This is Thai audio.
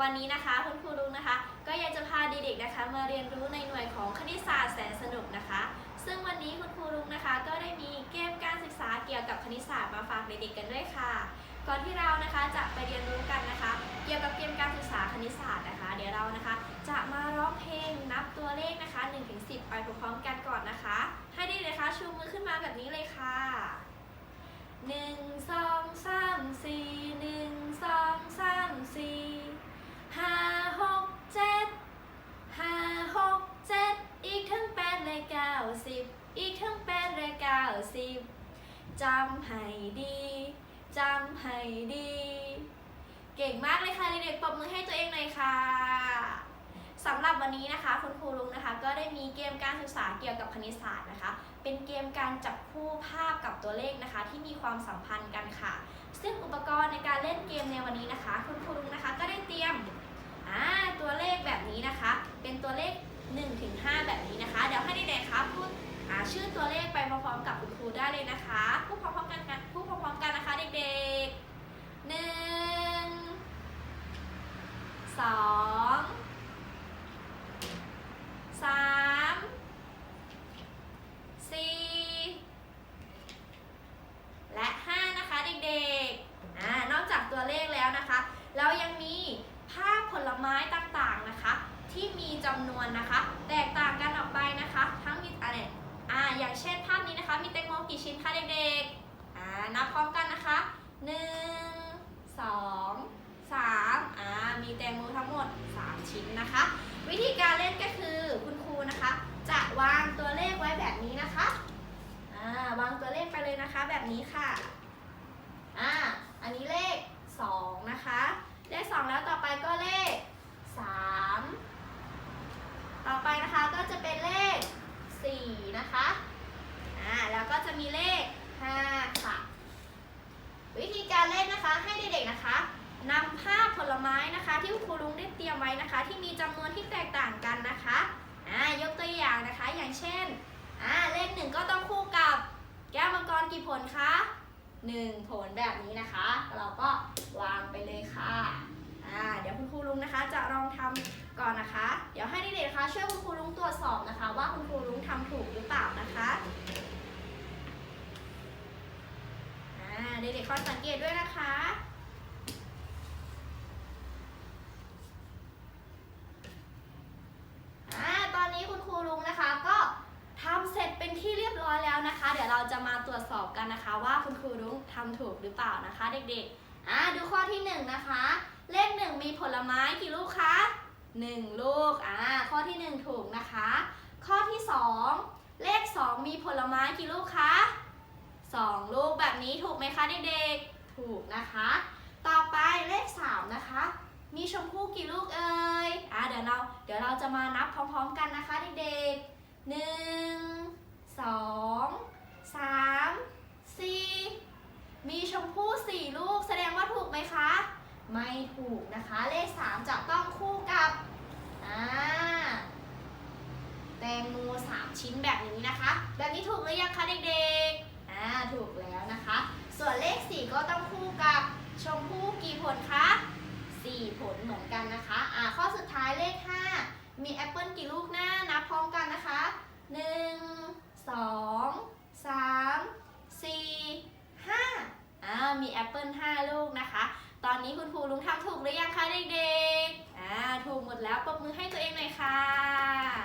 วันนี้นะคะคุณครูลุงนะคะ ก็อยากจะพาเด็กๆนะคะ มาเรียนรู้ในหน่วยของคณิตศาสตร์แสนสนุกนะคะ ซึ่งวันนี้คุณครูลุงนะคะ ก็ได้มีเกมการศึกษาเกี่ยวกับคณิตศาสตร์มาฝากเด็กๆกันด้วยค่ะ ก่อนที่เรานะคะจะไปเรียนรู้กันนะคะ เกี่ยวกับเกมการศึกษาคณิตศาสตร์นะคะ เดี๋ยวเรานะคะ จะมาร้องเพลงนับตัวเลขนะคะ1-10ถึงสิไปพร้อมๆกันก่อนนะคะ ให้เด็กๆนะ่ะชูมือขึ้นมาแบบนี้เลยค่ะ 1 2 3 4 1 สิบอีกทั้งแปดและเก้าสิบจำให้ดีจำให้ดี เก่งมากเลยค่ะเด็กๆปรบมือให้ตัวเองหน่อยค่ะสำหรับวันนี้นะคะคุณครูลุงนะคะ ก็ได้มีเกมการศึกษาเกี่ยวกับคณิตศาสตร์นะคะ เป็นเกมการจับคู่ภาพกับตัวเลขนะคะ ที่มีความสัมพันธ์กันค่ะ ซึ่งอุปกรณ์ในการเล่นเกมในวันนี้นะคะ คุณครูลุงนะคะ เลขไปพร้อมๆกับคุณครูได้เลยนะคะพูดพร้อมๆกันกันพูดพร้อมๆกันนะคะเด็กๆหนึ่งสองสามสี่และ5นะคะเด็กๆอ่านอกจากตัวเลขแล้วนะคะ เรายังมีภาพผลไม้ต่างๆนะคะ ที่มีจำนวนนะคะ แตกต่างกันออกไปนะคะ ทั้งมีอะไร อย่างเช่นภาพนี้นะคะ มีแตงโมกี่ชิ้นคะเด็กๆ อ่า นับพร้อมกันนะคะ 1 2 3อ่า มีแตงโมทั้งหมด 3 ชิ้นนะคะ วิธีการเล่นก็คือคุณครูนะคะ จะวางตัวเลขไว้แบบนี้นะคะ อ่า วางตัวเลขไปเลยนะคะ แบบนี้ค่ะ อ่า อันนี้เลข 2 นะคะ เลข 2 แล้วต่อไปก็เลข 3 ต่อไปนะคะก็จะเป็นเลข 4 นะคะ อ่า แล้วก็จะมีเลข 5 ค่ะ วิธีการเล่นนะคะให้เด็กๆ นำภาพผลไม้นะคะ ที่คุณครูลุงได้เตรียมไว้นะคะ ที่มีจำนวนที่แตกต่างกันนะคะอ่ายกตัวอย่างนะคะอย่างเช่นอ่าเลขหนึ่งก็ต้องคู่กับแก้วมังกรกี่ผลคะหนึ่งผลแบบนี้นะคะ เราก็วางไปเลยค่ะอ่าเดี๋ยวคุณครูลุงนะคะ จะลองทำก่อนนะคะ เดี๋ยวให้เด็กๆนะคะช่วยคุณครูลุงตรวจสอบนะคะ ว่าคุณครูลุงทำถูกหรือเปล่านะคะอ่าเด็กๆคอยสังเกตด้วยนะคะ อ่าตอนนี้คุณครูลุงนะคะก็ทำเสร็จเป็นที่เรียบร้อยแล้วนะคะ เราจะมาตรวจสอบกันนะคะ ว่าคุณครูลุงทำถูกหรือเปล่านะคะ เด็กๆอ่าดูข้อที่หนึ่งนะคะ เลขหนึ่งมีผลไม้กี่ลูกคะหนึ่งลูกอ่าข้อที่หนึ่งถูกนะคะ ข้อที่สองเลขสองมีผลไม้กี่ลูกคะสองลูกแบบนี้ถูกไหมคะเด็กๆ ถูกนะคะ ต่อไปเลขสามนะคะ มีชมพู่กี่ลูกเอ่ยอะเดี๋ยวเราเดี๋ยวเราจะมานับพร้อมๆกันนะคะเด็กๆหนึ่งสอง สามสี่มีชมพู่สี่ลูกแสดงว่าถูกไหมคะ ไม่ถูกนะคะ เลขสามจะต้องคู่กับอ่าแตงโมสามชิ้นแบบนี้นะคะ แบบนี้ถูกหรือยังคะเด็กๆอ่าถูกแล้วนะคะ ส่วนเลขสี่ก็ต้องคู่กับชมพู่กี่ผลคะ4ผลเหมือนกันนะคะอ่าข้อสุดท้ายเลข5มีแอปเปิลกี่ลูกหน้านับพร้อมกันนะคะ นี้คุณครูลุงทำถูกหรือยังคะเด็กๆ อ่า ถูกหมดแล้วปรบมือให้ตัวเองหน่อยค่ะ